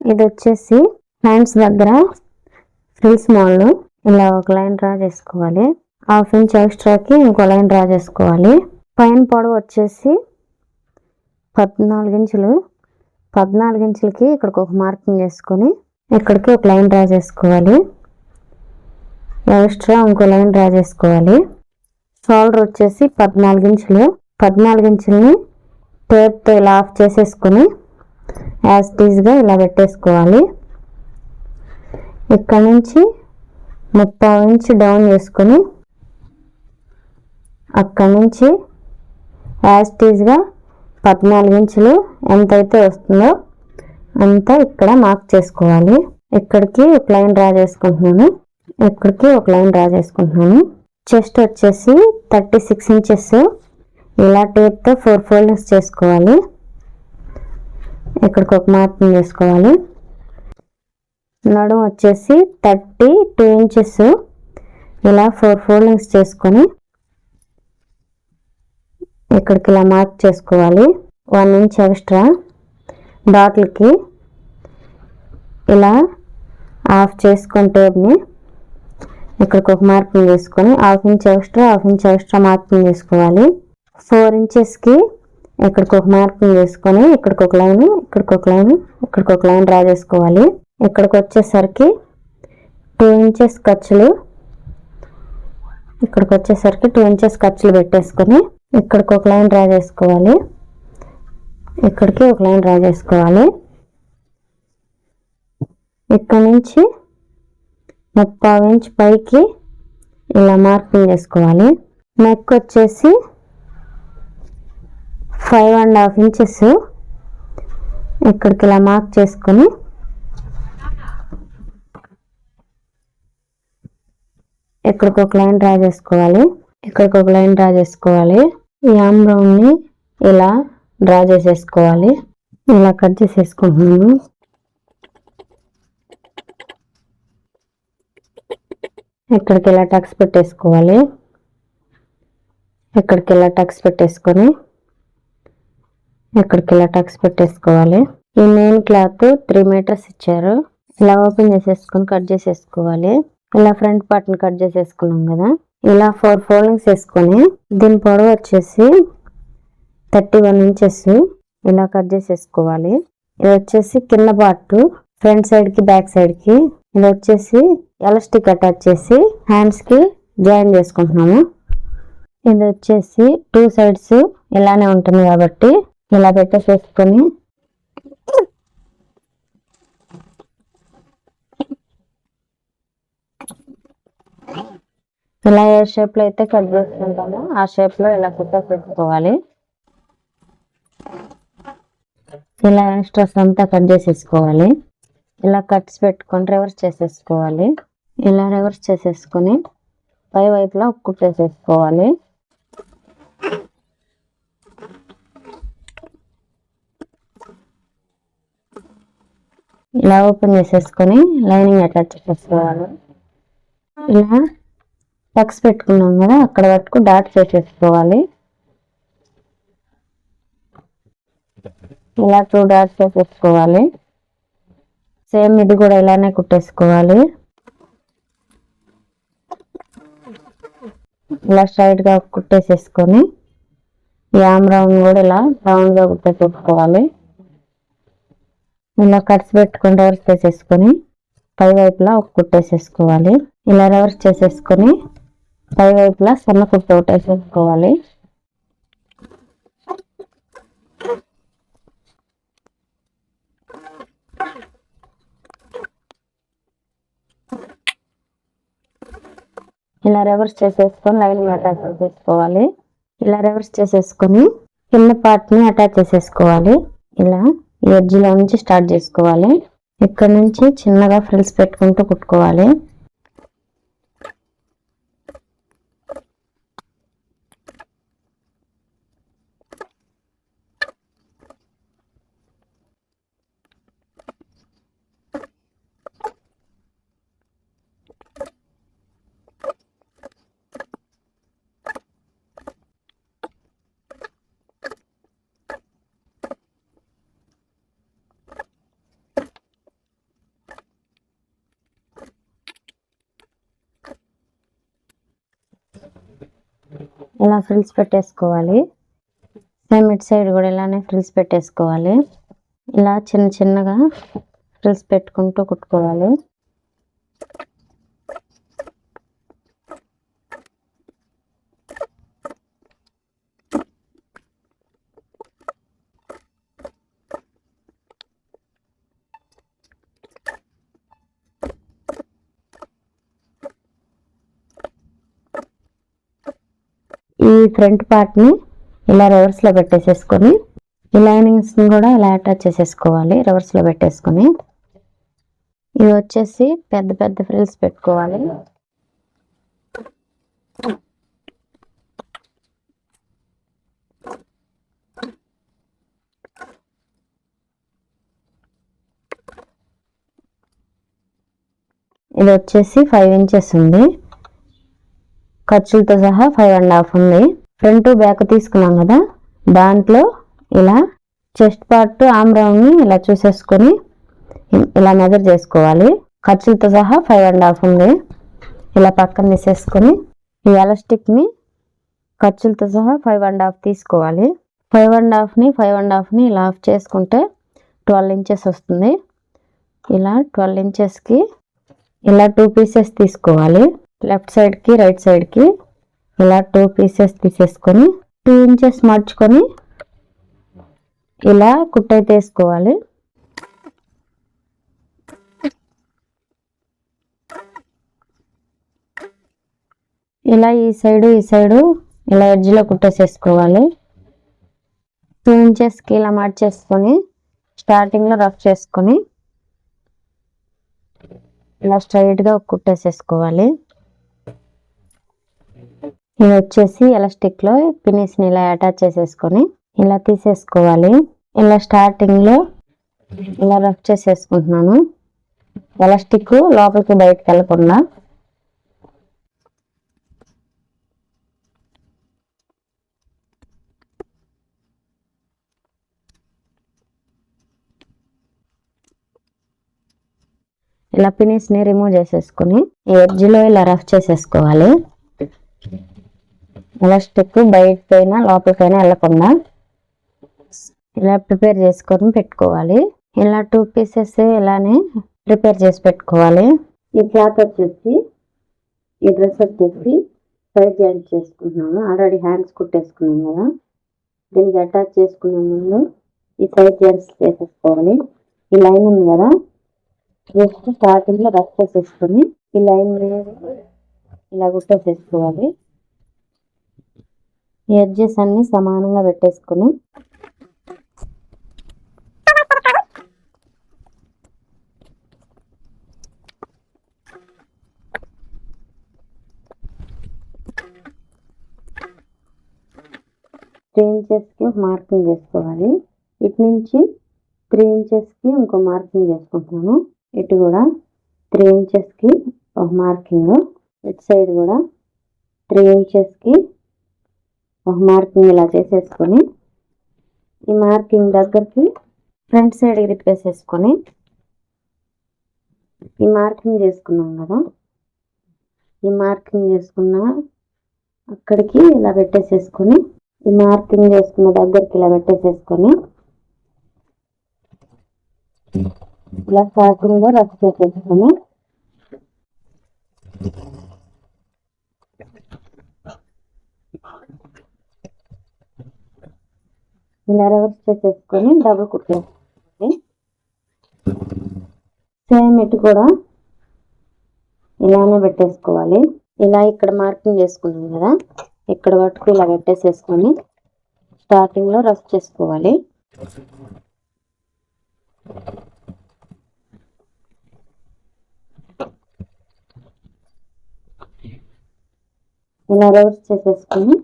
ఇది వచ్చేసి హ్యాండ్స్ దగ్గర ఫ్రిల్స్ మోడల్ ఇలా ఒక లైన్ డ్రా చేసుకోవాలి. హాఫ్ ఇంచ్ ఎక్స్ట్రాకి ఇంకో లైన్ డ్రా చేసుకోవాలి. పైన పొడవు వచ్చేసి పద్నాలుగు ఇంచులు. పద్నాలుగు ఇంచులకి ఇక్కడికి ఒక మార్కింగ్ చేసుకొని ఇక్కడికి ఒక లైన్ డ్రా చేసుకోవాలి. ఎక్స్ట్రా ఇంకో లైన్ డ్రా చేసుకోవాలి. షోల్డర్ వచ్చేసి పద్నాలుగు ఇంచులు. పద్నాలుగు ఇంచుల్ని టేప్తో ఇలా ఆఫ్ చేసేసుకొని యాజ్ టీజ్గా ఇలా పెట్టేసుకోవాలి. ఇక్కడ నుంచి ముప్పై ఇంచ్ డౌన్ చేసుకొని అక్కడ నుంచి యాజ్ టీజ్గా పద్నాలుగు ఇంచులు ఎంతైతే వస్తుందో అంతా ఇక్కడ మార్క్ చేసుకోవాలి. ఇక్కడికి ఒక లైన్ డ్రా చేసుకుంటున్నాను. ఇక్కడికి ఒక లైన్ డ్రా చేసుకుంటున్నాను. చెస్ట్ వచ్చేసి థర్టీ సిక్స్ ఇంచెస్ ఇలా టేప్తో ఫోర్ ఫోల్డింగ్స్ చేసుకోవాలి. ఇక్కడికి ఒక మార్కింగ్ చేసుకోవాలి నడుము వచ్చేసి థర్టీ టూ ఇంచెస్. ఇలా ఫోర్ ఫోల్డింగ్స్ చేసుకొని ఇక్కడికి ఇలా మార్క్ చేసుకోవాలి. వన్ ఇంచ్ ఎక్స్ట్రా డాట్లకి ఇలా ఆఫ్ చేసుకొని టేప్ని ఇక్కడికి ఒక మార్కింగ్ చేసుకొని half inch extra half inch extra marking చేసుకోవాలి ఫోర్ ఇంచెస్కి ఇక్కడికి ఒక మార్కింగ్ చేసుకొని ఇక్కడికి ఒక లైన్ ఇక్కడికి ఒక లైన్ ఇక్కడికి ఒక లైన్ డ్రా చేసుకోవాలి ఇక్కడికి వచ్చేసరికి టూ ఇంచెస్ ఖర్చులు ఇక్కడికి వచ్చేసరికి టూ ఇంచెస్ ఖర్చులు పెట్టేసుకొని ఇక్కడికి ఒక లైన్ డ్రా చేసుకోవాలి ఇక్కడికి ఒక లైన్ డ్రా చేసుకోవాలి ఇక్కడ నుంచి ముప్పై ఇంచ్ పైకి ఇలా మార్కింగ్ చేసుకోవాలి నెక్ వచ్చేసి ఫైవ్ అండ్ హాఫ్ ఇంచెస్ ఇక్కడికి ఇలా మార్క్ చేసుకొని ఇక్కడికి ఒక లైన్ డ్రా చేసుకోవాలి. ఇక్కడికి ఒక లైన్ డ్రా చేసుకోవాలి. ఈ ఆమ్ని ఇలా డ్రా చేసేసుకోవాలి. ఇలా కట్ చేసేసుకుంటున్నాను. ఇక్కడికి ఇలా టక్స్ పెట్టేసుకోవాలి. ఇక్కడికి ఇలా టక్స్ పెట్టేసుకొని ఇక్కడికి ఇలా టక్స్ పెట్టేసుకోవాలి. ఈ మెయిన్ క్లాత్ త్రీ మీటర్స్ ఇచ్చారు. ఇలా ఓపెన్ చేసేసుకొని కట్ చేసేసుకోవాలి. ఇలా ఫ్రంట్ పార్ట్ని కట్ చేసేసుకున్నాం కదా. ఇలా ఫోర్ ఫోల్డింగ్స్ వేసుకొని దీని పొడవు వచ్చేసి థర్టీ వన్ ఇంచెస్ ఇలా కట్ చేసేసుకోవాలి. ఇది వచ్చేసి కింద పార్ట్ ఫ్రంట్ సైడ్కి బ్యాక్ సైడ్కి. ఇది వచ్చేసి ఎలాస్టిక్ అటాచ్ చేసి హ్యాండ్స్కి జాయిన్ చేసుకుంటున్నాము. ఇది వచ్చేసి టూ సైడ్స్ ఇలానే ఉంటుంది కాబట్టి ఇలా పెట్టేసేసుకొని ఇలా ఏ షేప్లో అయితే కట్ చేసుకుంటామో ఆ షేప్లో ఇలా కుట్ట పెట్టుకోవాలి. ఇలా ఎక్స్ట్రాస్ అంతా కట్ చేసేసుకోవాలి. ఇలా కట్స్ పెట్టుకొని రివర్స్ చేసేసుకోవాలి. ఇలా రివర్స్ చేసేసుకొని పై వైపులా కుట్టేసేసుకోవాలి. ఇలా ఓపెన్ చేసేసుకొని లైనింగ్ అటాచ్ చేసేసుకోవాలి. ఇలా టక్స్ పెట్టుకున్నాం కదా అక్కడ వరకు డాట్ చేసేసుకోవాలి. ఇలా టూ డాట్స్ వేసేసుకోవాలి సేమ్ ఇది కూడా ఇలానే కుట్టేసుకోవాలి. ఇలా స్ట్రైట్గా కుట్టేసేసుకొని కుట్టేసేసుకొని ఆమ్ రౌండ్ కూడా ఇలా రౌండ్గా కుట్టేసేసుకోవాలి. ఇలా కట్స్ పెట్టుకొని రివర్స్ చేసేసుకొని పై వైపులా ఒక కుట్టేసేసుకోవాలి ఇలా రివర్స్ చేసేసుకొని పై వైపులా సన్న కుట్ట ఒకటి వేసేసుకోవాలి. ఇలా రివర్స్ చేసేసుకొని లైన్ అటాచ్ చేసేసుకోవాలి. ఇలా రివర్స్ చేసేసుకొని కింద పార్ట్ని అటాచ్ చేసేసుకోవాలి. ఇలా ఎడ్జ్లో నుంచి స్టార్ట్ చేసుకోవాలి. ఇక్కడ నుంచి చిన్నగా ఫ్రిల్స్ పెట్టుకుంటూ కుట్టుకోవాలి. ఇలా ఫ్రిల్స్ పెట్టేసుకోవాలి. సేమ్ ఇటు సైడ్ కూడా ఇలానే ఫ్రిల్స్ పెట్టేసుకోవాలి. ఇలా చిన్న చిన్నగా ఫ్రిల్స్ పెట్టుకుంటూ కుట్టుకోవాలి. ఈ ఫ్రంట్ పార్ట్ని ఇలా రివర్స్లో పెట్టేసేసుకొని ఈ లైనింగ్స్ని కూడా ఇలా అటాచ్ చేసేసుకోవాలి రివర్స్లో పెట్టేసుకొని. ఇవి వచ్చేసి పెద్ద పెద్ద ఫ్రిల్స్ పెట్టుకోవాలి. ఇది వచ్చేసి ఫైవ్ ఇంచెస్ ఉంది. ఖర్చులతో సహా ఫైవ్ అండ్ హాఫ్ ఉంది. ఫ్రంట్ బ్యాక్ తీసుకున్నాం కదా. దాంట్లో ఇలా చెస్ట్ పార్ట్ ఆమ్రౌండ్ని ఇలా చూసేసుకొని ఇలా మెజర్ చేసుకోవాలి. ఖర్చులతో సహా ఫైవ్ అండ్ హాఫ్ ఉంది. ఇలా పక్కన తీసేసుకొని ఈ ఎలాస్టిక్ని ఖర్చులతో సహా ఫైవ్ అండ్ హాఫ్ తీసుకోవాలి. ఫైవ్ అండ్ హాఫ్ని ఫైవ్ అండ్ హాఫ్ని ఇలా ఆఫ్ చేసుకుంటే ట్వెల్వ్ ఇంచెస్ వస్తుంది. ఇలా ట్వెల్వ్ ఇంచెస్కి ఇలా టూ పీసెస్ తీసుకోవాలి. లెఫ్ట్ సైడ్కి రైట్ సైడ్కి ఇలా టూ పీసెస్ తీసేసుకొని టూ ఇంచెస్ మార్చుకొని ఇలా కుట్టయితే వేసుకోవాలి. ఇలా ఈ సైడు ఈ సైడు ఇలా ఎడ్జ్లో కుట్టేసేసుకోవాలి టూ ఇంచెస్కి ఇలా మార్చేసుకొని స్టార్టింగ్లో రఫ్ చేసుకొని ఇలా స్ట్రైట్గా కుట్టేసేసుకోవాలి ఇది వచ్చేసి ఎలాస్టిక్లో పినిస్ని ఇలా అటాచ్ చేసేసుకొని ఇలా తీసేసుకోవాలి. ఇలా స్టార్టింగ్లో ఇలా రఫ్ చేసేసుకుంటున్నాను. ఎలాస్టిక్ లోపలికి బయటకు వెళ్ళకుండా. ఇలా పినిస్ని రిమూవ్ చేసేసుకొని ఎడ్జ్లో ఇలా రఫ్ చేసేసుకోవాలి. ఎలాస్టిక్ బయట పైన లోపలికైనా వెళ్ళకుండా ఇలా ప్రిపేర్ చేసుకొని పెట్టుకోవాలి. ఇలా టూ పీసెస్ ఇలానే ప్రిపేర్ చేసి పెట్టుకోవాలి. ఈ క్లాత్ వచ్చేసి ఈ డ్రెస్ వచ్చేసి సైడ్ జాయింట్ చేసుకుంటున్నాము ఆల్రెడీ హ్యాండ్స్ కుట్టేసుకున్నాం కదా. దీనికి అటాచ్ చేసుకునే ముందు ఈ సైడ్ జాయింట్స్ చేసేసుకోవాలి. ఈ లైన్ ఉంది కదా. జస్ట్ స్టార్టింగ్లో రఫ్ చేసేసుకొని ఈ లైన్ ఇలా కుట్టేసేసుకోవాలి. ఎడ్జెస్ అన్ని సమానంగా పెట్టేసుకొని. త్రీ ఇంచెస్కి మార్కింగ్ చేసుకోవాలి. ఇటు నుంచి త్రీ ఇంచెస్కి ఇంకో మార్కింగ్ చేసుకుంటున్నాను. ఇటు కూడా త్రీ ఇంచెస్కి ఒక మార్కింగ్. ఇటు సైడ్ కూడా త్రీ ఇంచెస్కి మార్కింగ్ ఇలా చేసేసుకొని ఈ మార్కింగ్ దగ్గరికి ఫ్రంట్ సైడ్ తిప్పేసేసుకొని ఈ మార్కింగ్ చేసుకున్నాం కదా. ఈ మార్కింగ్ చేసుకున్న అక్కడికి ఇలా పెట్టేసేసుకొని ఈ మార్కింగ్ చేసుకున్న దగ్గరికి ఇలా పెట్టేసేసుకొని ఇలా స్టార్టింగ్లో రఫ్ చేసేసుకొని ఇలా రివర్స్ చేసేసుకొని డబుల్ కుట్టేసుకోండి సేమ్ ఇటు కూడా ఇలానే పెట్టేసుకోవాలి. ఇలా ఇక్కడ మార్కింగ్ చేసుకున్నాం కదా ఇక్కడ వరకు ఇలా పెట్టేసేసుకొని స్టార్టింగ్లో రఫ్ చేసుకోవాలి. ఇలా రివర్స్ చేసేసుకొని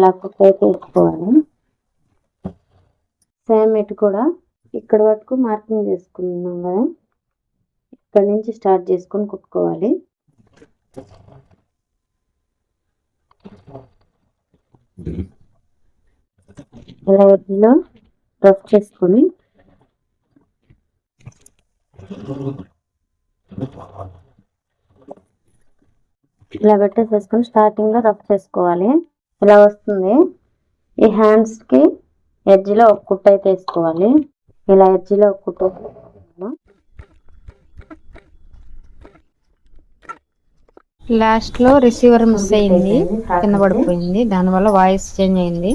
ఇలా కుక్కైతే వేసుకోవాలి సేమ్ ఇటు కూడా ఇక్కడ వరకు మార్కింగ్ చేసుకున్నాం కదా. ఇక్కడ నుంచి స్టార్ట్ చేసుకొని కుట్టుకోవాలి. ఇలా ఎడ్లో రఫ్ చేసుకొని ఇలా పెట్టేసేసుకొని స్టార్టింగ్లో రఫ్ చేసుకోవాలి. ఇలా వస్తుంది? ఈ హ్యాండ్స్కి లో ఒక కుట్ట అయితే వేసుకోవాలి. ఇలా ఎడ్జ్లో ఒక కుట్టు లాస్ట్లో లాస్ట్లో రిసీవర్ మిస్ అయింది కింద పడిపోయింది. దానివల్ల వాయిస్ చేంజ్ అయింది.